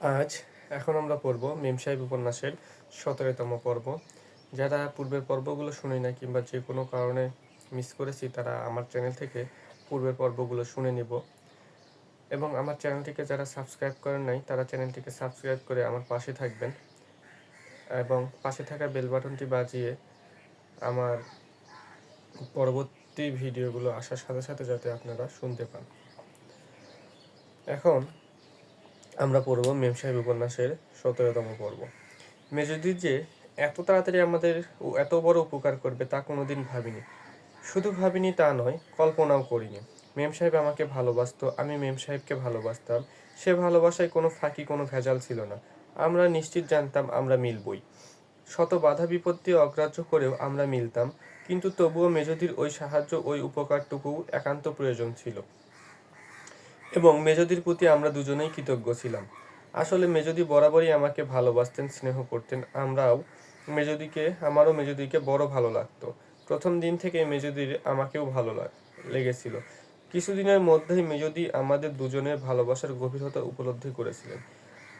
আজ এখন আমরা পড়ব মেম সাহেব উপন্যাসের সতেরোতম পর্ব। যারা পূর্বের পর্বগুলো শুনি না কিংবা যে কোনো কারণে মিস করেছি, তারা আমার চ্যানেল থেকে পূর্বের পর্বগুলো শুনে নিব। এবং আমার চ্যানেলটিকে যারা সাবস্ক্রাইব করেন নাই, তারা চ্যানেলটিকে সাবস্ক্রাইব করে আমার পাশে থাকবেন। এবং পাশে থাকা বেল বাটনটি বাজিয়ে আমার পরবর্তী ভিডিওগুলো আসার সাথে সাথে যাতে আপনারা শুনতে পান। এখন আমরা পড়ব মেম সাহেব উপন্যাসের সতেরোতম পর্ব। মেজদির যে এত তাড়াতাড়ি আমাদের এত বড় উপকার করবে তা কোনোদিন ভাবিনি। শুধু ভাবিনি তা নয়, কল্পনাও করিনি। মেম সাহেব আমাকে ভালোবাসত, আমি মেম সাহেবকে ভালোবাসতাম। সে ভালোবাসায় কোনো ফাঁকি, কোনো ভেজাল ছিল না। আমরা নিশ্চিত জানতাম আমরা মিলবই। শত বাধা বিপত্তি অগ্রাহ্য করেও আমরা মিলতাম, কিন্তু তবুও মেজদির ওই সাহায্য, ওই উপকারটুকু একান্ত প্রয়োজন ছিল। এবং মেজদির প্রতি আমরা দুজনেই কৃতজ্ঞ ছিলাম। আসলে মেজদি বরাবরই আমাকে ভালোবাসতেন, স্নেহ করতেন। আমরাও মেজদিকে, আমারও মেজদিকে বড় ভালো লাগতো। প্রথম দিন থেকে মেজদির আমাকেও ভালো লাগ লেগেছিল। কিছুদিনের মধ্যেই মেজদি আমাদের দুজনের ভালোবাসার গভীরতা উপলব্ধি করেছিলেন।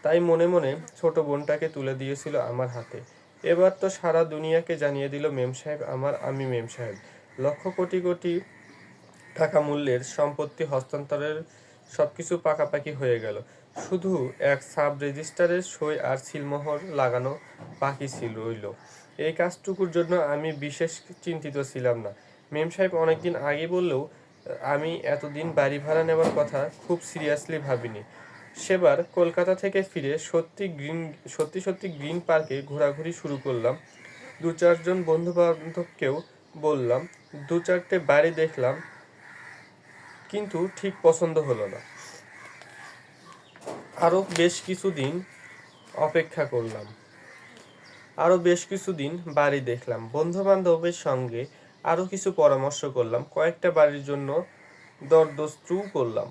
তাই মনে মনে ছোট বোনটাকে তুলে দিয়েছিল আমার হাতে। এবার তো সারা দুনিয়াকে জানিয়ে দিল মেম সাহেব আমার, আমি মেম সাহেব। লক্ষ কোটি কোটি টাকা মূল্যের সম্পত্তি হস্তান্তরের সবকিছু পাকাপাকি হয়ে গেল। শুধু এক সাব রেজিস্টারের সই আর সিলমোহর লাগানো বাকি ছিল রইল। এই কাজটুকুর জন্য আমি বিশেষ চিন্তিত ছিলাম না। মেম সাহেব অনেকদিন আগে বললেও, আমি এতদিন বাড়ি ভাড়া নেওয়ার কথা খুব সিরিয়াসলি ভাবিনি। সেবার কলকাতা থেকে ফিরে সত্যি গ্রিন, সত্যি সত্যি গ্রিন পার্কে ঘোরাঘুরি শুরু করলাম। দু চারজন বন্ধু বান্ধবকেও বললাম, দু চারটে বাড়ি দেখলাম কিন্তু ঠিক পছন্দ হলো না। আরও বেশ কিছুদিন অপেক্ষা করলাম। আরও বেশ কিছুদিন বাড়ি দেখলাম। বন্ধু বান্ধবের সঙ্গে আরও কিছু পরামর্শ করলাম। কয়েকটা বাড়ির জন্য দরদস্ত্রু করলাম।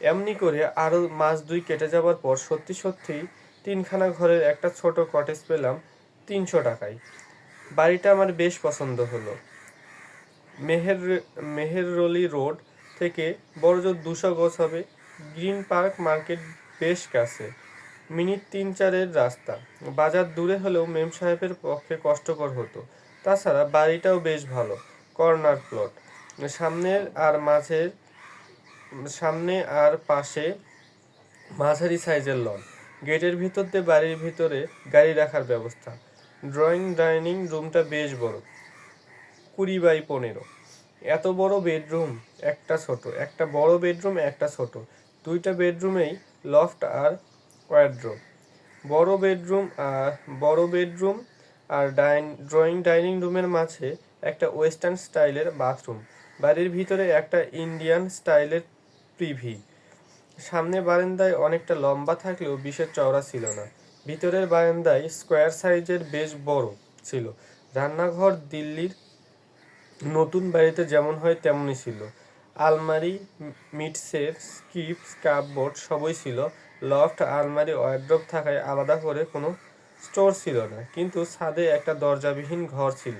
এমনি করে আরও মাস দুই কেটে যাওয়ার পর সত্যি সত্যি তিনখানা ঘরের একটা ছোট কটেজ পেলাম তিনশো টাকায়। বাড়িটা আমার বেশ পছন্দ হলো। মেহের মেহেররলি রোড থেকে বড়জোর দুশো গজ হবে। গ্রিন পার্ক মার্কেট বেশ কাছে। মিনিট তিন চারের রাস্তা। বাজার দূরে হলেও মেম সাহেবের পক্ষে কষ্টকর হতো। তাছাড়া বাড়িটাও বেশ ভালো, কর্নার প্লট। সামনের আর মাঝের, সামনে আর পাশে মাঝারি সাইজের লন। গেটের ভিতর দিয়ে বাড়ির ভিতরে গাড়ি রাখার ব্যবস্থা। ড্রয়িং, ডাইনিং রুমটা বেশ বড়, কুড়ি বাই পনেরো। এত বড় বেডরুম, একটা ছোট। একটা বড় বেডরুম, একটা ছোট। দুইটা বেডরুমেই লফট আর ওয়ার্ড্রোব বড় বেডরুম আর বড় বেডরুম আর ডাইন ড্রয়িং ডাইনিং রুমের মাঝে একটা ওয়েস্টার্ন স্টাইলের বাথরুম বাড়ির ভিতরে একটা ইন্ডিয়ান স্টাইলের প্রিভি সামনে বারান্দায় অনেকটা লম্বা থাকলেও বিশেষ চওড়া ছিল না। ভিতরের বারান্দায় স্কোয়ার সাইজের বেশ বড় ছিল। রান্নাঘর দিল্লির নতুন বাড়িতে যেমন হয়, তেমনই ছিল। আলমারি, মিটসের স্কিপ কাপবোর্ড সবই ছিল। লফট, আলমারি, ওয়ার্ড্রোব থাকায় আলাদা করে কোনো স্টোর ছিল না। কিন্তু ছাদে একটা দরজাবিহীন ঘর ছিল।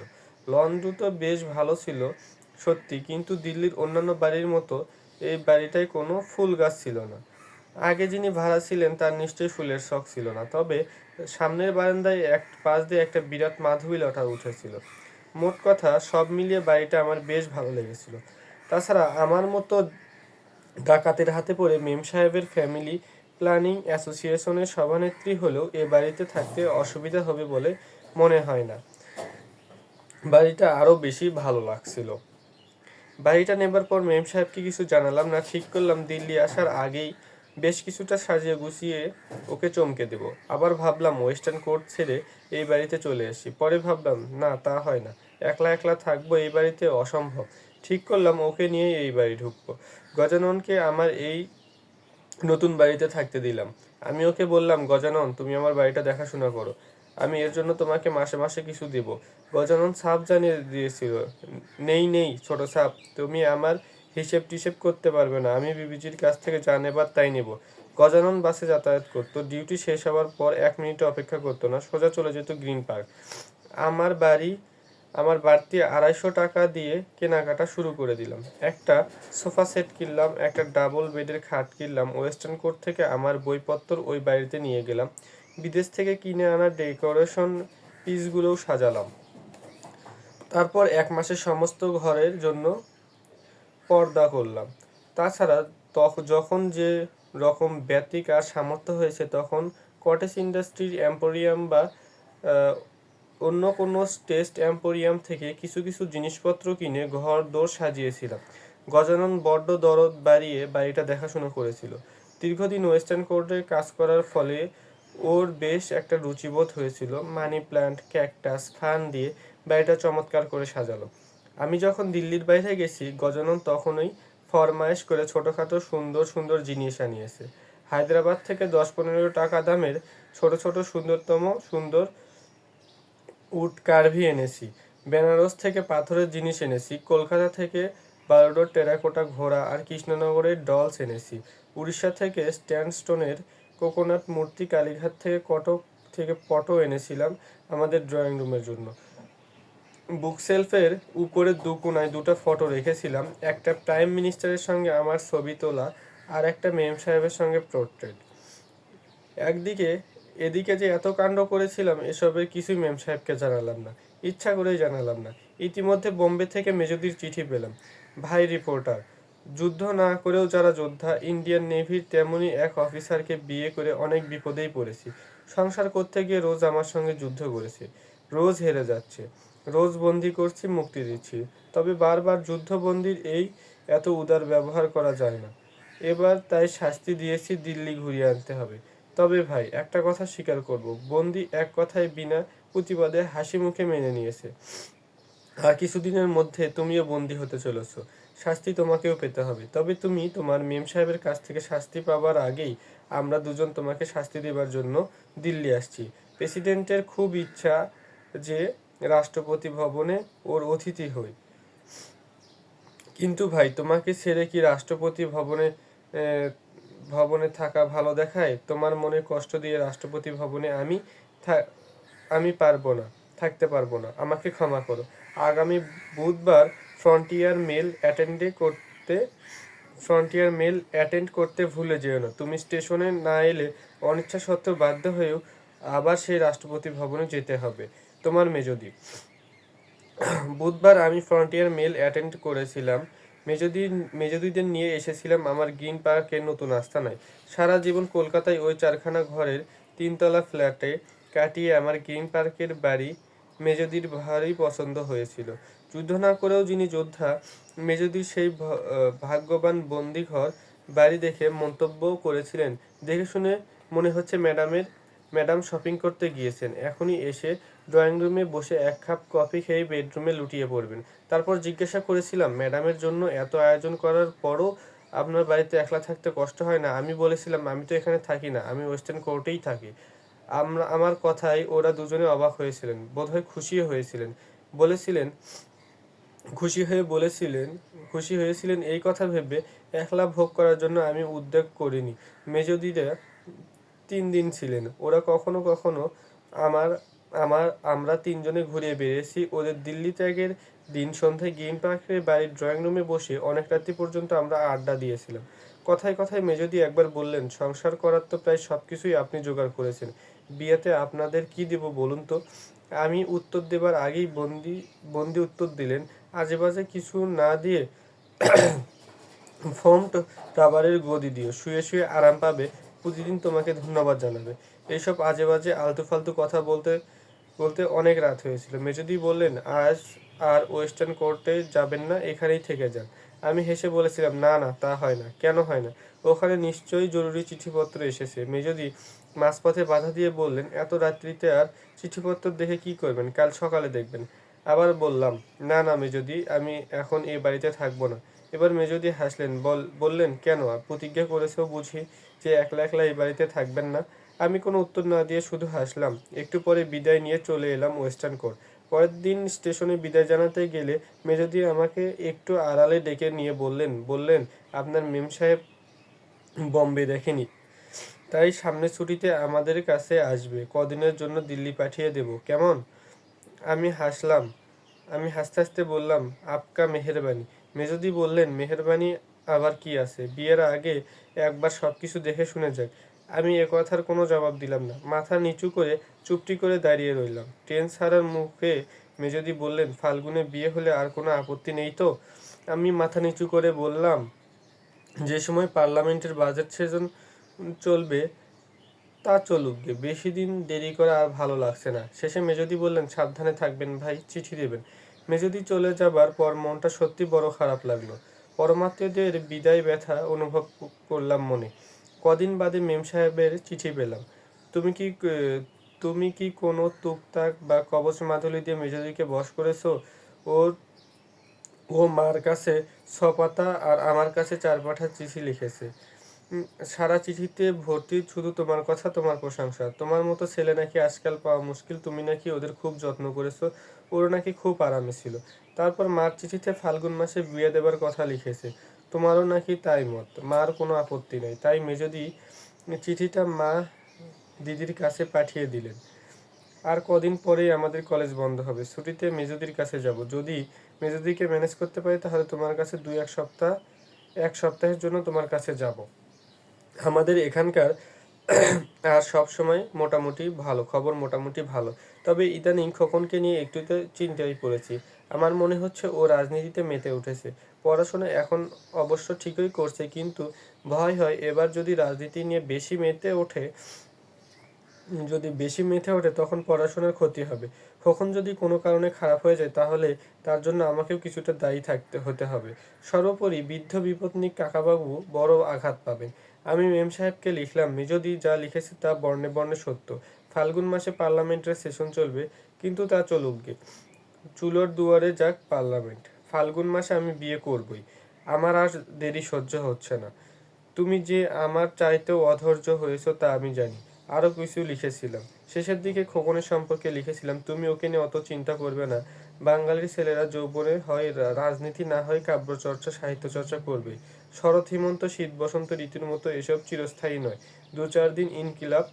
লন দুটো বেশ ভালো ছিল, সত্যি। কিন্তু দিল্লির অন্যান্য বাড়ির মতো এই বাড়িটায় কোনো ফুল গাছ ছিল না। আগে যিনি ভাড়া ছিলেন, তার নিশ্চয়ই ফুলের শখ ছিল না। তবে সামনের বারান্দায় এক পাশ দিয়ে একটা বিরাট মাধবী লতা উঠেছিল। মোট কথা সব মিলিয়ে বাড়িটা আমার বেশ ভালো লেগেছিল। তাছাড়া আমার মতো ডাকাতের হাতে পড়ে মেম সাহেবের ফ্যামিলি প্ল্যানিং অ্যাসোসিয়েশনের সভানেত্রী হলেও এ বাড়িতে থাকতে অসুবিধা হবে বলে মনে হয় না। বাড়িটা আরও বেশি ভালো লাগছিল। বাড়িটা নেবার পর মেম সাহেবকে কিছু জানালাম না, ঠিক করলাম, দিল্লি আসার আগেই বেশ কিছুটা সাজিয়ে গুছিয়ে ওকে চমকে দেব। আবার ভাবলাম ওয়েস্টার্ন কোর্ট ছেড়ে এই বাড়িতে চলে আসি। পরে ভাবলাম, না, তা হয় না। একলা একলা থাকব এই বাড়িতে অসম্ভব। ঠিক করলাম, ওকে নিয়ে এই বাড়ি ঢুকবো। গজাননকে আমার এই নতুন বাড়িতে থাকতে দিলাম। আমি ওকে বললাম, গজানন, তুমি আমার বাড়িটা দেখাশোনা করো। আমি এর জন্য তোমাকে মাসে মাসে কিছু দিব। গজানন সাপ জানিয়ে দিয়েছিল, নেই নেই, ছোট সাপ তুমি আমার হিসেব টিসেব করতে পারবে না। আমি বিবিজির কাছ থেকে যা নেবার তাই নেব। গজানন বাসে যাতায়াত করতো। ডিউটি শেষ হওয়ার পর এক মিনিট অপেক্ষা করতো না। সোজা চলে যেত গ্রিন পার্ক। আমার বাড়ি আমার বাড়তি আড়াইশো টাকা দিয়ে কেনাকাটা শুরু করে দিলাম। একটা সোফা সেট কিনলাম, একটা ডাবল বেডের খাট কিনলাম, ওয়েস্টার্ন কোর্ট থেকে আমার বইপত্র ওই বাড়িতে নিয়ে গেলাম। বিদেশ থেকে কিনে আনা ডেকোরেশন পিসগুলোও সাজালাম। তারপর এক মাসের সমস্ত ঘরের জন্য পর্দা করলাম। তাছাড়া তখন যখন যে রকম ব্যতিক আর সামর্থ্য হয়েছে, তখন কটেজ ইন্ডাস্ট্রির এম্পোরিয়াম বা অন্য কোনো টেস্ট এম্পোরিয়াম থেকে কিছু কিছু জিনিসপত্র কিনে ঘর দোর সাজিয়েছিলাম। গজানন বড্ড দরদ বাড়িয়ে বাড়িটা দেখাশোনা করেছিল। দীর্ঘদিন ওয়েস্টার্ন কোর্টে কাজ করার ফলে ওর বেশ একটা রুচিবোধ হয়েছিল। মানি প্ল্যান্ট ক্যাকটাস, ফান দিয়ে বাড়িটা চমৎকার করে সাজালো। আমি যখন দিল্লির বাইরে গেছি, গজানন তখনই ফরমায়েশ করে ছোটোখাটো সুন্দর সুন্দর জিনিস আনিয়েছে। হায়দ্রাবাদ থেকে দশ পনেরো টাকা দামের ছোট ছোট, সুন্দরতম, সুন্দর উড কার্ভি এনেছি। বেনারস থেকে পাথরের জিনিস এনেছি। কলকাতা থেকে বারোডোর টেরাকোটা ঘোড়া আর কৃষ্ণনগরের ডলস এনেছি। উড়িষ্যা থেকে স্ট্যান্ডস্টোনের কোকোনাট মূর্তি, কালীঘাট থেকে কটক থেকে পটো এনেছিলাম আমাদের ড্রয়িং রুমের জন্য। বুকশেলফের উপরে দু কোনায় দুটো ফটো রেখেছিলাম, একটা প্রাইম মিনিস্টারের সঙ্গে আমার ছবি তোলা আর একটা মেম সাহেবের সঙ্গে পোর্ট্রেট। একদিকে এদিকে যে এত কাণ্ড করেছিলাম, এসবের কিছুই মেম সাহেবকে জানালাম না। ইচ্ছা করেই জানালাম না। ইতিমধ্যে বোম্বে থেকে মেজদির চিঠি পেলাম। ভাই রিপোর্টার, যুদ্ধ না করেও যারা যোদ্ধা, ইন্ডিয়ান নেভির তেমনই এক অফিসারকে বিয়ে করে অনেক বিপদেই পড়েছি। সংসার করতে গিয়ে রোজ আমার সঙ্গে যুদ্ধ করেছে। রোজ হেরে যাচ্ছে। রোজ বন্দি করছি, মুক্তি দিচ্ছি। তবে বারবার যুদ্ধবন্দির এই এত উদার ব্যবহার করা যায় না। এবার তাই শাস্তি দিয়েছি, দিল্লি ঘুরিয়ে আনতে হবে। তবে ভাই, একটা কথা স্বীকার করব। বন্দি এক কথায় বিনা প্রতিবাদে হাসি মুখে মেনে নিয়েছে। আর কিছুদিনের মধ্যে তুমিও বন্দি হতে চলেছ। শাস্তি তোমাকেও পেতে হবে। তবে তুমি তোমার মেম সাহেবের কাছ থেকে শাস্তি পাবার আগেই আমরা দুজন তোমাকে শাস্তি দেবার জন্য দিল্লি আসছি। প্রেসিডেন্টের খুব ইচ্ছা যে রাষ্ট্রপতি ভবনে ওর অতিথি হই। কিন্তু ভাই, তোমাকে ছেড়ে কি রাষ্ট্রপতি ভবনে ভবনে থাকা ভালো দেখায়, তোমার মনে কষ্ট দিয়ে রাষ্ট্রপতি ভবনে আমি আমি পারব না, থাকতে পারব না। আমাকে ক্ষমা করো। আগামী বুধবার ফ্রন্টিয়ার মেল অ্যাটেন্ডে করতে, ফ্রন্টিয়ার মেল অ্যাটেন্ড করতে ভুলে যেও না। তুমি স্টেশনে না এলে অনিচ্ছা সত্ত্বেও বাধ্য হয়েও আবার সেই রাষ্ট্রপতি ভবনে যেতে হবে, তোমার মেজদি। বুধবার আমি ফ্রন্টিয়ার মেল অ্যাটেন্ড করেছিলাম। মেজদি, মেজদিদের নিয়ে এসেছিলাম আমার গ্রিন পার্কের নতুন আস্তানায়। সারা জীবন কলকাতায় ওই চারখানা ঘরের তিনতলা ফ্ল্যাটে কাটিয়ে আমার গ্রিন পার্কের বাড়ি মেজদির ভারী পছন্দ হয়েছিল। যুদ্ধ না করেও যিনি যোদ্ধা, মেজদির সেই ভাগ্যবান বন্দিঘর বাড়ি দেখে মন্তব্যও করেছিলেন। দেখে শুনে মনে হচ্ছে ম্যাডামের, ম্যাডাম শপিং করতে গিয়েছেন। এখনই এসে ড্রয়িং রুমে বসে এক কাপ কফি খেয়ে বেডরুমে লুটিয়ে পড়বেন। তারপর জিজ্ঞাসা করেছিলাম, ম্যাডামের জন্য এত আয়োজন করার পরও আপনার বাড়িতে একলা থাকতে কষ্ট হয় না? আমি বলেছিলাম, আমি তো এখানে থাকি না, আমি ওয়েস্টার্ন কোর্টেই থাকি। আমরা, আমার কথায় ওরা দুজনে অবাক হয়েছিলেন, বোধহয় খুশি হয়েছিলেন। বলেছিলেন, খুশি হয়ে বলেছিলেন, খুশি হয়েছিলেন এই কথা ভেবে একলা ভোগ করার জন্য আমি উদ্যোগ করিনি। মেজদিরা তিন দিন ছিলেন। ওরা কখনো কখনো আমার আমার, আমরা তিনজনে ঘুরে বেরিয়েছি ওদের দিল্লি ত্যাগের দিন সন্ধ্যায় গ্রিন পার্কের বাড়ির ড্রয়িং রুমে বসে অনেক রাত্রি পর্যন্ত আমরা আড্ডা দিয়েছিলাম। কথায় কথায় মেজদি একবার বললেন, সংসার করার তো প্রায় সব কিছুই আপনি জোগাড় করেছেন। বিয়েতে আপনাদের কি দেব বলুন তো? আমি উত্তর দেবার আগেই বন্দি বন্দি উত্তর দিলেন, আজে বাজে কিছু না দিয়ে ফোম রাবারের গদি দিও। শুয়ে শুয়ে আরাম পাবে, প্রতিদিন তোমাকে ধন্যবাদ জানাবে। এইসব আজে বাজে আলতু ফালতু কথা বলতে বলতে অনেক রাত হয়েছিল। মেজদি বললেন, আজ আর ওয়েস্টার্ন কোর্টে যাবেন না, এখানেই থেকে যান। আমি হেসে বলেছিলাম, না না, তা হয় না। কেন হয় না? ওখানে নিশ্চয়ই জরুরি চিঠিপত্র এসেছে। মেজদি মাঝপথে বাধা দিয়ে বললেন, এত রাত্রিতে আর চিঠিপত্র দেখে কি করবেন? কাল সকালে দেখবেন। আবার বললাম, না না, মেজদি, আমি এখন এ বাড়িতে থাকব না। এবার মেজদি হাসলেন, বল, বললেন, কেন? প্রতিজ্ঞা করেছেও বুঝি যে একলা একলা এই বাড়িতে থাকবেন না? আমি কোনো উত্তর না দিয়ে শুধু হাসলাম। একটু পরে বিদায় নিয়ে চলে এলাম ওয়েস্টার্ন কোর্ট। পরের দিন স্টেশনে বিদায় জানাতে গেলে মেজদি আমাকে একটু আড়ালে ডেকে নিয়ে বললেন বললেন, আপনার মেম সাহেব বম্বে দেখেনি। তাই সামনের ছুটিতে আমাদের কাছে আসবে। কদিনের জন্য দিল্লি পাঠিয়ে দেব। কেমন? আমি হাসলাম। আমি হাসতে হাসতে বললাম, আপকা মেহেরবানি। মেজদি বললেন, মেহেরবানি আবার কি আছে? বিয়ের আগে একবার সব কিছু দেখে শুনে যাক। আমি এ কথার কোনো জবাব দিলাম না। মাথা নিচু করে চুপটি করে দাঁড়িয়ে রইলাম। ট্রেন ছাড়ার মুখে মেজদি বললেন, ফাল্গুনে বিয়ে হলে আর কোনো আপত্তি নেই তো? আমি মাথা নিচু করে বললাম, যে সময় পার্লামেন্টের বাজেট সেজন চলবে, তা চলুক গে। বেশি দিন দেরি করা আর ভালো লাগছে না। শেষে মেজদি বললেন, সাবধানে থাকবেন ভাই, চিঠি দেবেন। মেজদি চলে যাবার পর মনটা সত্যি বড় খারাপ লাগল। পরমাত্মীয়দের বিদায় ব্যথা অনুভব করলাম মনে। কদিন বাদে মেম সাহেবের চিঠি পেলাম। তুমি কি তুমি কি কোনো টুকটাক বা কবচ মাদুলি দিয়ে মেজদিকে বশ করেছ? ওর, ও মার কাছে ছপাতা আর আমার কাছে চার পাঠা চিঠি লিখেছে। সারা চিঠিতে ভর্তি শুধু তোমার কথা, তোমার প্রশংসা। তোমার মতো ছেলে নাকি আজকাল পাওয়া মুশকিল, তুমি নাকি ওদের খুব যত্ন করেছ, ওর নাকি খুব আরামে ছিল। তারপর মার চিঠিতে ফাল্গুন মাসে বিয়ে দেবার কথা লিখেছে। তোমারও নাকি তাই মত। মার কোনো আপত্তি নেই। তাই মেজদি চিঠিটা মা দিদির কাছে পাঠিয়ে দিলেন, আর কদিন পরেই আমাদের কলেজ বন্ধ হবে। ছুটিতে মেজদির কাছে যাব। যদি মেজদিকে ম্যানেজ করতে পারি, তাহলে তোমার কাছে দুই এক সপ্তাহ, এক সপ্তাহের জন্য তোমার কাছে যাব। আমাদের এখানকার আর সব সময় মোটামুটি ভালো, খবর মোটামুটি ভালো। তবে ইদানিং খোকনকে নিয়ে একটু চিন্তায় পড়েছি আমার মনে হচ্ছে ও রাজনীতিতে মেতে উঠেছে। পড়াশোনা এখন অবশ্য ঠিকই করছে, কিন্তু ভয় হয় এবার যদি রাজনীতি নিয়ে বেশি মেতে ওঠে, যদি বেশি মেতে ওঠে তখন পড়াশোনার ক্ষতি হবে। কখন যদি কোনো কারণে খারাপ হয়ে যায় তাহলে তার জন্য আমাকেও কিছুটা দায়ী থাকতে হতে হবে। সর্বোপরি বৃদ্ধ বিপত্নিক কাকাবাবু বড় আঘাত পাবেন। আমি মেম সাহেবকে লিখলাম মেজদি যা লিখেছে তা বর্ণে বর্ণে সত্য। ফাল্গুন মাসে পার্লামেন্টের সেশন চলবে, কিন্তু তা চলুক গে। চুলোর দুয়ারে যাক পার্লামেন্ট। ফাল্গুন মাসে আমি বিয়ে করবই। আমার আর দেরি সহ্য হচ্ছে না। তুমি যে আমার চাইতেও অধৈর্য হয়েছো তা আমি জানি। আরও কিছু লিখেছিলাম। শেষের দিকে খোকনের সম্পর্কে লিখেছিলাম, তুমি ওকে নিয়ে অত চিন্তা করবে না। বাঙালির ছেলেরা যৌবনে হয় রাজনীতি না হয় কাব্যচর্চা, সাহিত্যচর্চা করবে। শরৎ, হিমন্ত, শীত, বসন্ত ঋতুর মতো এসব চিরস্থায়ী নয়। দু চার দিন ইনকিলাব,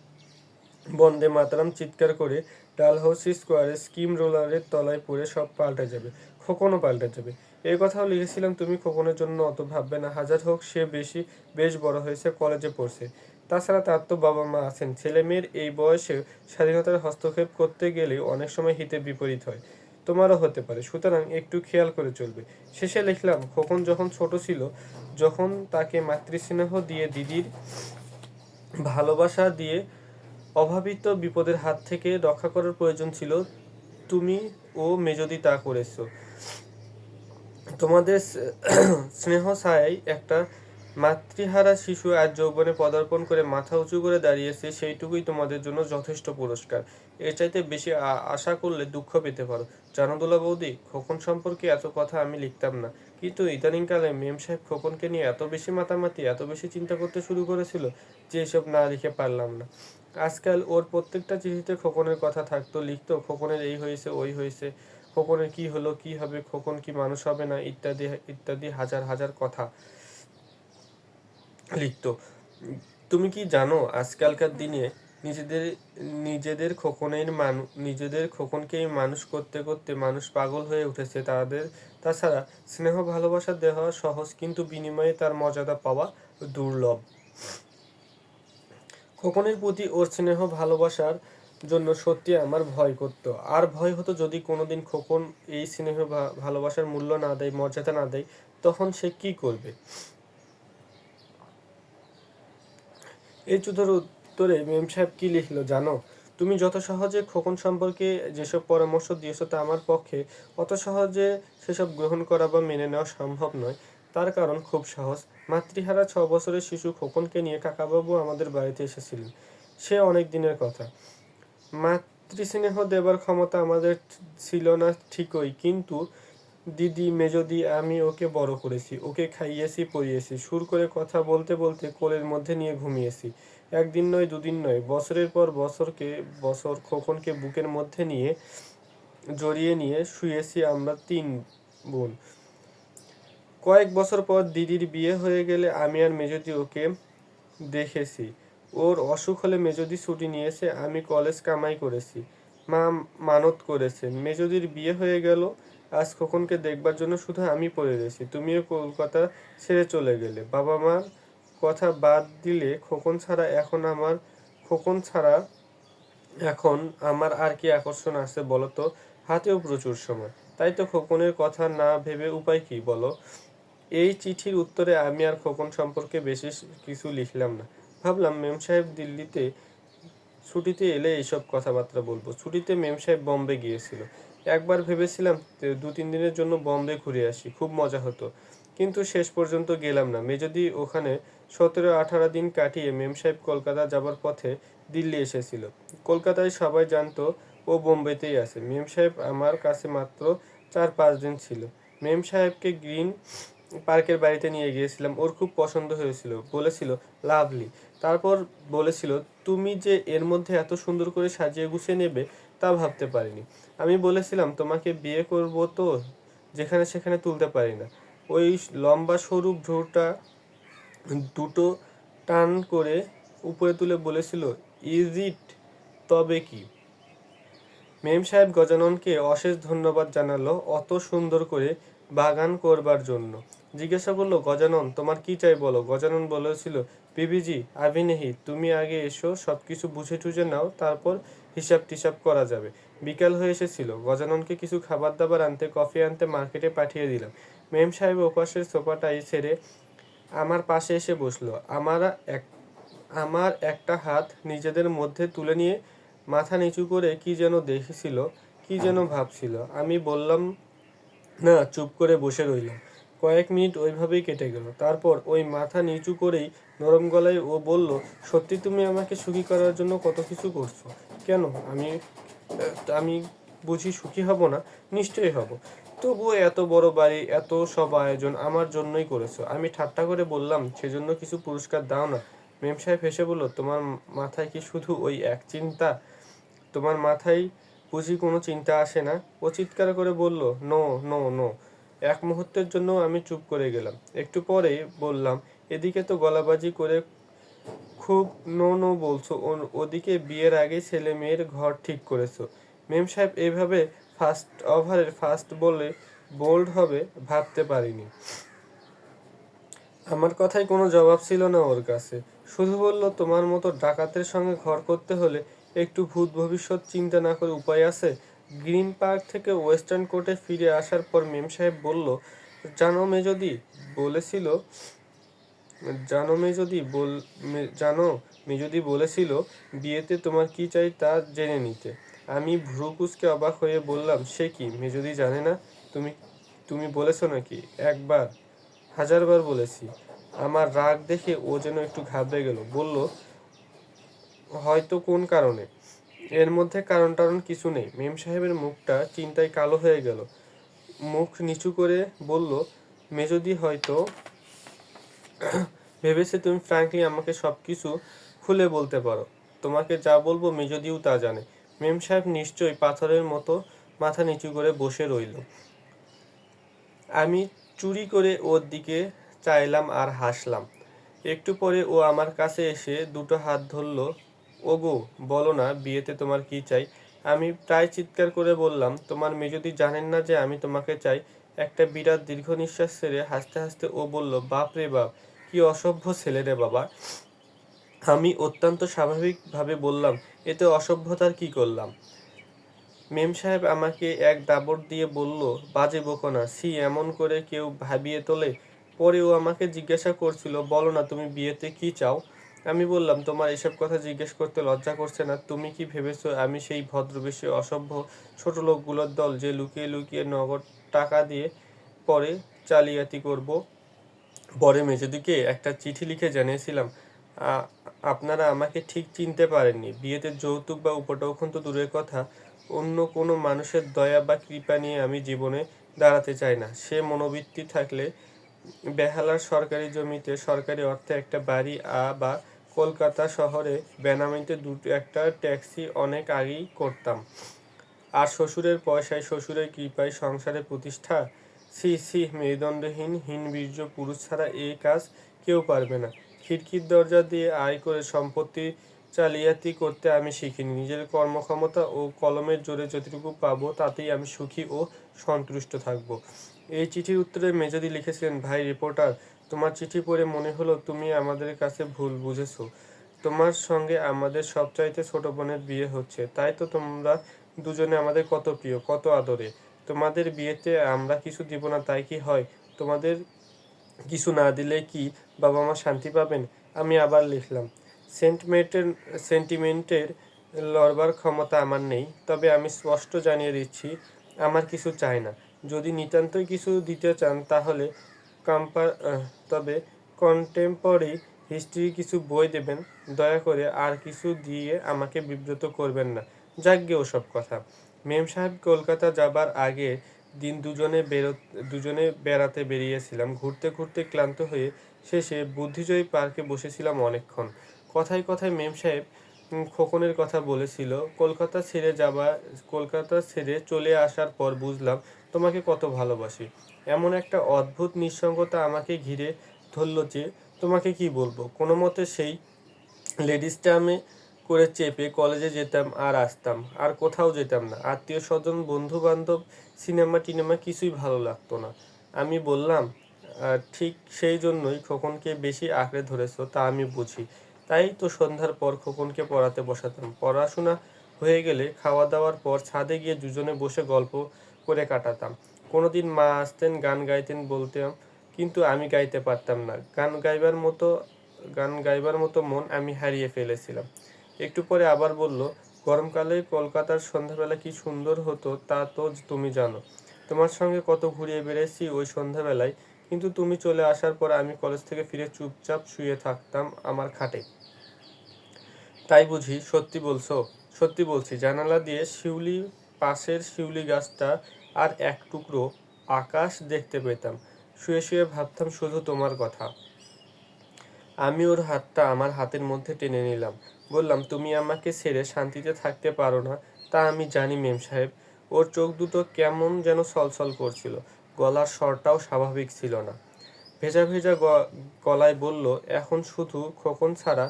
বন্দে মাতারাম, চিৎকার করে ডালহৌসি স্কোয়ারে স্কিম রোলারের তলায় পড়ে সব পাল্টে যাবে। খোকনও পাল্টে যাবে এই কথাও লিখেছিলাম, তুমি খোকনের জন্য অত ভাববে না। হাজার হোক, সে বেশি, বেশ বড় হয়েছে, কলেজে পড়ছে। তাছাড়া তার তো বাবা মা আছেন। ছেলে মেয়ের এই বয়সে স্বাধীনতার হস্তক্ষেপ করতে গেলে অনেক সময় হিতে বিপরীত হয়। তোমারও হতে পারে। সুতরাং একটু খেয়াল করে চলবে। শেষে লিখলাম, খোকন যখন ছোট ছিল, যখন তাকে মাতৃস্নেহ দিয়ে দিদির ভালোবাসা দিয়ে অভাবিত বিপদের হাত থেকে রক্ষা করার প্রয়োজন ছিল, তুমি ও মেজদি তা করেছ। তোমাদের স্নেহ ছায় একটা মাতৃহারা শিশু আজ যৌবনে পদার্পণ করে মাথা উঁচু করে দাঁড়িয়েছে, সেইটুকুই তোমাদের জন্য যথেষ্ট পুরস্কার। এর চাইতে বেশি আশা করলে দুঃখ পেতে পারো। জানো দোলা বৌদি, খোকন সম্পর্কে এত কথা আমি লিখতাম না। কিন্তু ইদানিংকালে মেম সাহেব খোকনকে নিয়ে এত বেশি মাতামাতি, এত বেশি চিন্তা করতে শুরু করেছিল যে এসব না লিখে পারলাম না। আজকাল ওর প্রত্যেকটা চিঠিতে খোকনের কথা থাকতো, লিখতো, খোকনের এই হয়েছে, ওই হয়েছে, খোকনের কি হলো, কি হবে, খোকন কি মানুষ হবে না, ইত্যাদি ইত্যাদি হাজার হাজার কথা লিখতো। তুমি কি জানো, আজকালকার দিনে নিজেদের নিজেদের খোকনের মানু, নিজেদের খোকনকেই মানুষ করতে করতে মানুষ পাগল হয়ে উঠেছে। তাদের, তাছাড়া স্নেহ, ভালোবাসা দেওয়া সহজ, কিন্তু বিনিময়ে তার মর্যাদা পাওয়া দুর্লভ। খোকনের প্রতি ওর স্নেহ ভালোবাসার জন্য সত্যি আমার ভয় করতো। আর ভয় হতো যদি কোনোদিন খোকন এই স্নেহ ভালোবাসার মূল্য না দেয়, মর্যাদা না দেয়, তখন সে কি করবে? এই চুতোর উত্তরে মেম সাহেব কি লিখলো জানো? তুমি যত সহজে খোকন সম্পর্কে যেসব পরামর্শ দিয়েছ তা আমার পক্ষে অত সহজে সেসব গ্রহণ করা বা মেনে নেওয়া সম্ভব নয়। তার কারণ খুব সহজ। মাতৃহারা ছ বছরের শিশু খোকনকে নিয়ে কাকাবাবু আমাদের বাড়িতে এসেছিলেন। সে অনেক দিনের কথা। মাতৃস্নেহ দেবার ক্ষমতা আমাদের ছিল না ঠিকই, কিন্তু দিদি, মেজদি, আমি ওকে বড় করেছি, ওকে খাইয়েছি পরিয়েছি সুর করে কথা বলতে বলতে কোলের মধ্যে নিয়ে ঘুমিয়েছি। একদিন নয়, দুদিন নয়, বছরের পর বছরকে, বছর খোকনকে বুকের মধ্যে নিয়ে জড়িয়ে নিয়ে শুয়েছি আমরা তিন বোন। কয়েক বছর পর দিদির বিয়ে হয়ে গেলে আমি আর মেজদি ওকে দেখেছি। ওর অসুখ হলে মেজদি ছুটি নিয়েছে, আমি কলেজ কামাই করেছি। মা মানত করেছে। মেজদির বিয়ে হয়ে গেল, আজ খোকনকে দেখবার জন্য শুধু আমি পড়ে গেছি তুমিও কলকাতা ছেড়ে চলে গেলে। বাবা মার কথা বাদ দিলে খোকন ছাড়া এখন আমার, খোকন ছাড়া এখন আমার আর কি আকর্ষণ আছে বলো তো? হাতেও প্রচুর সময়। তাই তো খোকনের কথা না ভেবে উপায় কি বলো? এই চিঠির উত্তরে আমি আর খোকন সম্পর্কে বেশি কিছু লিখলাম না। ভাবলাম, মেম সাহেব দিল্লিতে, ছুটিতে এলে এইসব কথাবার্তা বলব। ছুটিতে মেম সাহেব বম্বে গিয়েছিল। একবার ভেবেছিলাম দু তিন দিনের জন্য বম্বে ঘুরে আসি, খুব মজা হতো। কিন্তু শেষ পর্যন্ত গেলাম না। মেজদি ওখানে সতেরো আঠারো দিন কাটিয়ে মেম সাহেব কলকাতা যাবার পথে দিল্লি এসেছিল। কলকাতায় সবাই জানতো ও বোম্বেতেই আছে। মেম সাহেব আমার কাছে মাত্র চার পাঁচ দিন ছিল। মেম সাহেবকে গ্রিন পার্কের বাড়িতে নিয়ে গিয়েছিলাম। ওর খুব পছন্দ হয়েছিল। বলেছিল, লাভলি। তারপর বলেছিল, তুমি যে এর মধ্যে এত সুন্দর করে সাজিয়ে গুছিয়ে নেবে, তা ভাবতে পারিনি। আমি বলেছিলাম, তোমাকে বিয়ে করব তো যেখানে সেখানে তুলতে পারি না। ওই লম্বা সরু ভ্রুটা দুটো টান করে উপরে তুলে বলেছিল, ইজ ইট? তবে কি? মেম সাহেব গজাননকে অশেষ ধন্যবাদ জানালো, অত সুন্দর করে বাগান করবার জন্য। জিজ্ঞাসা করল, গজানন, তোমার কি চাই বলো? গজানন বলেছিল, বিবিজি আভি নেহি তুমি আগে এসো সব কিছু বুঝে টুঝে নাও, তারপর হিসাব টিসাব করা যাবে। বিকাল হয়ে এসেছিল। গজাননকে কিছু খাবার দাবার আনতে, কফি আনতে মার্কেটে পাঠিয়ে দিলাম। মেম সাহেব ওপাশের সোফাটাই ছেড়ে আমার পাশে এসে বসল। আমার এক, আমার একটা হাত নিজেদের মধ্যে তুলে নিয়ে মাথা নিচু করে কি যেন দেখেছিল, কি যেন ভাবছিল। আমি বললাম না, চুপ করে বসে রইলাম। কয়েক মিনিট ওইভাবেই কেটে গেল। তারপর ওই মাথা নিচু করেই নরম গলায় ও বলল, সত্যি তুমি আমাকে সুখী করার জন্য কত কিছু করছ? কেন? আমি আমি বুঝি সুখী হব না? নিশ্চয়ই হব। তবুও এত বড় বাড়ি, এত সব আয়োজন আমার জন্যই করেছ। আমি ঠাট্টা করে বললাম, সেজন্য কিছু পুরস্কার দাও না। মেম সাহেব হেসে বলল, তোমার মাথায় কি শুধু ওই এক চিন্তা? তোমার মাথায় বুঝি কোনো চিন্তা আসে না। ও চিৎকার করে বলল, নো নো নো। এক মুহূর্তের জন্য আমি চুপ করে গেলাম। একটু পরেই বললাম, এদিকে তো গলাবাজি করে খুব নো নো বলছো। ওদিকে বিয়ের আগে ছেলে মেয়ের ঘর ঠিক করেছ। মেম সাহেব এইভাবে ফার্স্ট ওভারের ফার্স্ট বলে বোল্ড হবে ভাবতে পারিনি। আমার কথায় কোনো জবাব ছিল না ওর কাছে। শুধু বলল, তোমার মতো ডাকাতের সঙ্গে ঘর করতে হলে একটু ভূত ভবিষ্যৎ চিন্তা না করে উপায় আছে? গ্রিন পার্ক থেকে ওয়েস্টার্ন কোর্টে ফিরে আসার পর মেম সাহেব বলল, জানো মেজদি বলেছিল, জানো মেজদি বল, মে- জানো মেজদি বলেছিল বিয়েতে তোমার কি চাই তা জেনে নিতে। আমি ভ্রুকুসকে অবাক হয়ে বললাম, সে কি? মেজদি জানে না, তুমি তুমি বলেছ নাকি? একবার, হাজারবার বলেছি। আমার রাগ দেখে ও যেন একটু ঘাবড়ে গেল। বলল হয়তো কোন কারণে? এর মধ্যে কারণ টারণ কিছু নেই। মেম সাহেবের মুখটা চিন্তায় কালো হয়ে গেল। মুখ নিচু করে বলল মেজদি হয়তো ভেবেছে তুমি ফ্র্যাঙ্কলি আমাকে সব কিছু খুলে বলতে পারো। তোমাকে যা বলব মেজদিও তা জানে। মেম সাহেব নিশ্চয়ই পাথরের মতো মাথা নিচু করে বসে রইল। আমি চুরি করে ওর দিকে চাইলাম আর হাসলাম। একটু পরে ও আমার কাছে এসে দুটো হাত ধরলো ওগো, বলো না, বিয়েতে তোমার কি চাই? আমি প্রায় চিৎকার করে বললাম, তোমার মেয়ে যদি জানেন না যে আমি তোমাকে চাই। একটা বিরাট দীর্ঘ নিঃশ্বাস ছেড়ে হাসতে হাসতে ও বলল, বাপ রে বাপ, কি অসভ্য ছেলে রে বাবা। আমি অত্যন্ত স্বাভাবিকভাবে বললাম, এতে অসভ্যতার কি করলাম? মেম সাহেব আমাকে এক দাবড় দিয়ে বলল, বাজে বকো না সি এমন করে কেউ ভাবিয়ে তোলে। পরে ও আমাকে জিজ্ঞাসা করছিল, বলো না, তুমি বিয়েতে কি চাও? আমি বললাম, তোমার এসব কথা জিজ্ঞেস করতে লজ্জা করছে না। তুমি কি ভেবেছো আমি সেই ভদ্রবেশী অসভ্য ছোট লোকগুলোর দল যে লুকিয়ে লুকিয়ে নগদ টাকা দিয়ে পরে জালিয়াতি করব? পরে মেজদিকে একটা চিঠি লিখে জানিয়েছিলাম আপনারা আমাকে ঠিক চিনতে পারেননি। বিয়েতে যৌতুক বা উপটৌখন তো দূরের কথা। অন্য কোনো মানুষের দয়া বা কৃপা নিয়ে আমি জীবনে দাঁড়াতে চাই না। সে মনোবৃত্তি থাকলে বেহালার সরকারি জমিতে সরকারি অর্থে একটা বাড়ি আ বা কলকাতা শহরে বেনামিতে দুটো একটা ট্যাক্সি অনেক আগেই করতাম। আর শ্বশুরের পয়সায় শ্বশুরের কৃপায় সংসারে প্রতিষ্ঠা? সি সি মেরুদণ্ডহীন হীন বীর্য পুরুষ ছাড়া এই কাজ কেউ পারবে না। খিড়কির দরজা দিয়ে আয় করে সম্পত্তি চালিয়াতি করতে আমি শিখিনি। নিজের কর্মক্ষমতা ও কলমের জোরে যতটুকু পাবো তাতেই আমি সুখী ও সন্তুষ্ট থাকব। এই চিঠির উত্তরে মেজদি লিখেছিলেন, ভাই রিপোর্টার তোমার চিঠি পড়ে মনে হলো তুমি আমাদের কাছে ভুল বুঝেছ। তোমার সঙ্গে আমাদের সবচাইতে ছোট বোনের বিয়ে হচ্ছে। তাই তো তোমরা দুজনে আমাদের কত প্রিয় কত আদরে। তোমাদের বিয়েতে আমরা কিছু দিব না তাই কি হয়? তোমাদের কিছু না দিলে কি বাবা মা শান্তি পাবেন? আমি আবার লিখলাম সেন্টিমেন্টের সেন্টিমেন্টের লড়বার ক্ষমতা আমার নেই তবে আমি স্পষ্ট জানিয়ে দিচ্ছি আমার কিছু চাই না। যদি নিতান্তই কিছু দিতে চান তাহলে কম্পার আহ, তবে কন্টেম্পোরারি হিস্ট্রি কিছু বই দেবেন। দয়া করে আর কিছু দিয়ে আমাকে বিব্রত করবেন না। যাকগে ওসব কথা। মেম সাহেব কলকাতা যাবার আগে দিন দুজনে বেরো দুজনে বেড়াতে বেরিয়েছিলাম। ঘুরতে ঘুরতে ক্লান্ত হয়ে শেষে বুদ্ধিজয়ী পার্কে বসেছিলাম অনেকক্ষণ। কথায় কথায় মেম সাহেব খোকনের কথা বলেছিল, কলকাতা ছেড়ে যাবা কলকাতা ছেড়ে চলে আসার পর বুঝলাম তোমাকে কত ভালোবাসি। এমন একটা অদ্ভুত নিঃসঙ্গতা আমাকে ঘিরে ধরল যে তোমাকে কি বলব? কোনো মতে সেই লেডিসটা আমি করে চেপে কলেজে যেতাম আর আসতাম আর কোথাও যেতাম না। আত্মীয় স্বজন বন্ধু বান্ধব সিনেমা টিনেমা কিছুই ভালো লাগতো না। আমি বললাম "আহ, ঠিক সেই জন্যই খোকনকে বেশি আঁকড়ে ধরেছ তা আমি বুঝি। তাই তো সন্ধ্যার পর খোকনকে পড়াতে বসাতাম। পড়াশোনা হয়ে গেলে খাওয়া দাওয়ার পর ছাদে গিয়ে দুজনে বসে গল্প করে কাটাতাম। কোনোদিন মা আসতেন, গান গাইতেন বলতাম কিন্তু আমি গাইতে পারতাম না। গান গাইবার মতো, গান গাইবার মতো মন আমি হারিয়ে ফেলেছিলাম। একটু পরে আবার বলল, গরমকালে কলকাতার সন্ধ্যাবেলা কি সুন্দর হতো তা তো তুমি জানো। তোমার সঙ্গে কত ঘুরিয়ে বেড়েছি ওই সন্ধ্যাবেলায়, কিন্তু তুমি চলে আসার পর আমি কলেজ থেকে ফিরে চুপচাপ শুয়ে থাকতাম আমার খাটে। তাই বুঝি, সত্যি বলছো? সত্যি বলছি, জানালা দিয়ে শিউলি, পাশের শিউলি গাছটা আর এক টুকরো আকাশ দেখতে পেতাম। শুয়ে শুয়ে ভাবতাম শুধু তোমার কথা। আমি ওর হাতটা আমার হাতের মধ্যে টেনে নিলাম। বললাম, তুমি আমাকে ছেড়ে শান্তিতে থাকতে পারো না, তা আমি জানি মেম সাহেব। ওর চোখ দুটো কেমন যেন সলসল করছিল। গলার স্বরটাও স্বাভাবিক ছিল না। ভেজা ভেজা গলায় বলল, এখন শুধু খোকন ছাড়া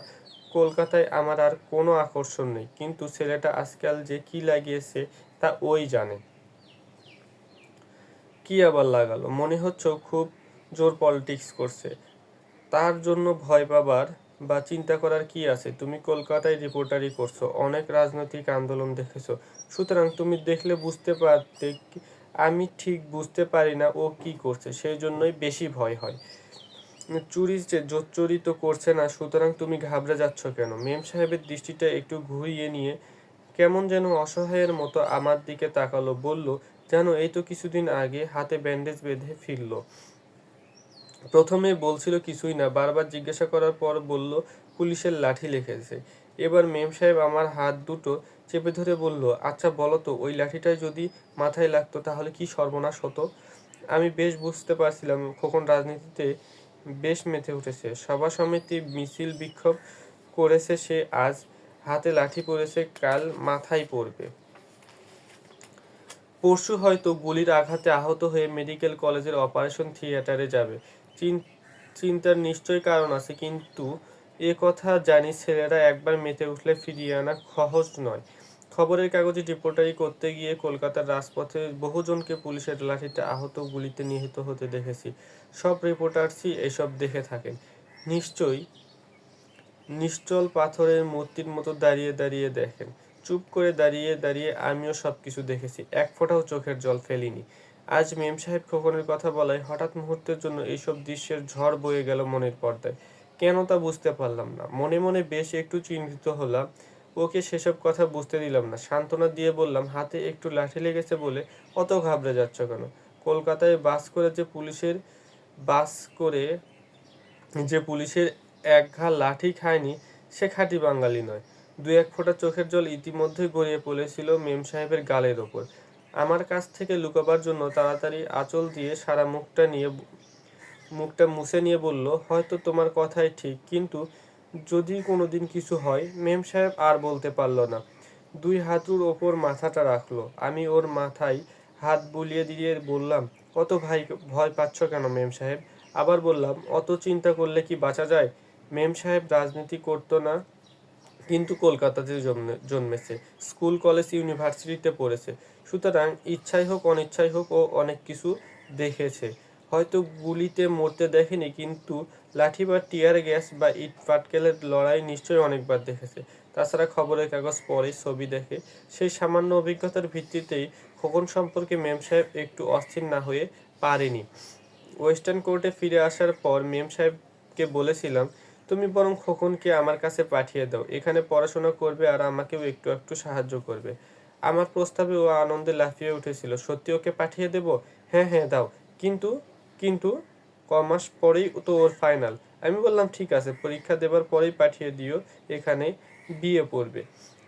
কলকাতায় আমার আর কোনো আকর্ষণ নেই। কিন্তু ছেলেটা আজকাল যে কি লাগিয়েছে তা ওই জানে। কি আবার লাগালো? মনে হচ্ছে খুব জোর পলিটিক্স করছে। তার জন্য ভয় পাবার বা চিন্তা করার কি আছে? তুমি কলকাতায় রিপোর্টারি করছ, অনেক রাজনৈতিক আন্দোলন দেখেছ। সুতরাং তুমি দেখলে বুঝতে পারতে আমি ঠিক বুঝতে পারি না ও কি করছে, সেই জন্যই বেশি ভয় হয়। চুরি যে জোচ্চুরি তো করছে না, সুতরাং তুমি ঘাবড়ে যাচ্ছ কেন? মেম সাহেবের দৃষ্টিটা একটু ঘুরিয়ে নিয়ে কেমন যেন অসহায়ের মতো আমার দিকে তাকালো, বলল জানো এই তো কিছুদিন আগে হাতে ব্যান্ডেজ বেঁধে ফিরল। প্রথমে বলছিল কিছুই না, বারবার জিজ্ঞাসা করার পর বলল, পুলিশের লাঠি লেগেছে। এবার মেম সাহেব আমার হাত দুটো চেপে ধরে বলল আচ্ছা বলো তো, ওই লাঠিটাই যদি মাথায় লাগতো তাহলে কি সর্বনাশ হতো? আমি বেশ বুঝতে পারছিলাম, খোকন রাজনীতিতে বেশ মেতে উঠেছে। সভা সমিতি মিছিল বিক্ষোভ করেছে সে, আজ হাতে লাঠি পড়েছে কাল মাথায় পড়বে পরশু হয়তো গুলির আঘাতে আহত হয়ে মেডিকেল কলেজের অপারেশন থিয়েটারে যাবে। চিন- চিন্তার নিশ্চয় কারণ আছে, কিন্তু এ কথা জানি ছেলেরা একবার মেতে উঠলে ফিরিয়ে আনা সহজ নয়। খবরের কাগজে রিপোর্টারি করতে গিয়ে কলকাতার রাজপথে বহুজনকে পুলিশের লাঠিতে আহত গুলিতে নিহত হতে দেখেছি। সব রিপোর্টার্সই এসব দেখে থাকেন। নিশ্চয়ই নিশ্চল পাথরের মূর্তির মতো দাঁড়িয়ে দাঁড়িয়ে দেখেন। চুপ করে দাঁড়িয়ে দাঁড়িয়ে আমিও সব কিছু দেখেছি। এক ফোঁটাও চোখের জল ফেলিনি। আজ মেম সাহেব খোকনের কথা বলায় হঠাৎ মুহূর্তের জন্য এইসব দৃশ্যের ঝড় বয়ে গেল মনের পর্দায়। কেন তা বুঝতে পারলাম না। মনে মনে বেশ একটু চিন্তিত হলাম। ওকে সেসব কথা বুঝতে দিলাম না। সান্ত্বনা দিয়ে বললাম, হাতে একটু লাঠি লেগেছে বলে অত ঘাবড়ে যাচ্ছ কেন? কলকাতায় বাস করে যে পুলিশের, বাস করে যে পুলিশের এক ঘা লাঠি খায়নি, সে খাঁটি বাঙালি নয়। দু এক ফোঁটা চোখের জল ইতিমধ্যেই গড়িয়ে পড়েছিল মেম সাহেবের গালের ওপর। আমার কাছ থেকে লুকাবার জন্য তাড়াতাড়ি আঁচল দিয়ে সারা মুখটা নিয়ে মুখটা মুছে নিয়ে বলল, হয়তো তোমার কথাই ঠিক, কিন্তু যদি কোনোদিন কিছু হয়, মেম সাহেব আর বলতে পারল না দুই হাতুর ওপর মাথাটা রাখল। আমি ওর মাথায় হাত বুলিয়ে দিয়ে বললাম কত ভাই, ভয় পাচ্ছ কেন মেম সাহেব? আবার বললাম, অত চিন্তা করলে কি বাঁচা যায় মেম সাহেব রাজনীতি করতো না কিন্তু কলকাতাতে জন্মে, জন্মেছে। স্কুল, কলেজ, ইউনিভার্সিটিতে পড়েছে। সুতরাং ইচ্ছাই হোক, অনিচ্ছাই হোক ও অনেক কিছু দেখেছে। হয়তো গুলিতে মরতে দেখেনি, কিন্তু লাঠি বা টিয়ার গ্যাস বা ইট পাটকেলের লড়াই নিশ্চয়ই অনেকবার দেখেছে। তাছাড়া খবরের কাগজ পরে ছবি দেখে। সেই সামান্য অভিজ্ঞতার ভিত্তিতেই খোকন সম্পর্কে মেম সাহেব একটু অস্থির না হয়ে পারেনি। ওয়েস্টার্ন কোর্টে ফিরে আসার পর মেম সাহেবকে বলেছিলাম তুমি বরং খোকনকে আমার কাছে পাঠিয়ে দাও। এখানে পড়াশোনা করবে আর আমাকেও একটু একটু সাহায্য করবে। আমার প্রস্তাবে ও আনন্দে লাফিয়ে উঠেছিল। সত্যি ওকে পাঠিয়ে দেব? হ্যাঁ হ্যাঁ দাও। কিন্তু কিন্তু, ক মাস পরেই তো ওর ফাইনাল আমি বললাম, ঠিক আছে, পরীক্ষা দেবার পরেই পাঠিয়ে দিও। এখানে বিয়ে পড়বে।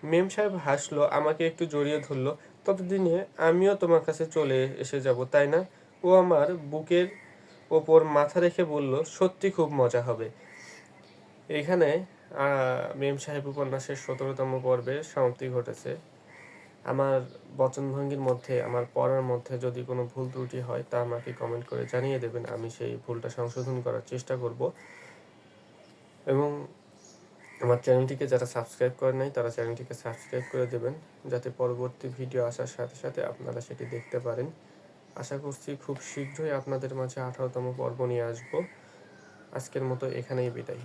মেম সাহেব হাসলো, আমাকে একটু জড়িয়ে ধরলো। ততদিনে আমিও তোমার কাছে চলে এসে যাব, তাই না? ও আমার বুকের ওপর মাথা রেখে বলল, সত্যি খুব মজা হবে। এখানে মেম সাহেব উপন্যাসের সতেরোতম পর্বের সমাপ্তি ঘটেছে। আমার বচনভঙ্গির মধ্যে, আমার পড়ার মধ্যে যদি কোনো ভুল ত্রুটি হয়, তা আমাকে কমেন্ট করে জানিয়ে দেবেন। আমি সেই ভুলটা সংশোধন করার চেষ্টা করব। এবং আমার চ্যানেলটিকে যারা সাবস্ক্রাইব করে নাই, তারা চ্যানেলটিকে সাবস্ক্রাইব করে দেবেন, যাতে পরবর্তী ভিডিও আসার সাথে সাথে আপনারা সেটি দেখতে পারেন। আশা করছি খুব শীঘ্রই আপনাদের মাঝে আঠারোতম পর্ব নিয়ে আসব। আজকের মতো এখানেই বিদায়।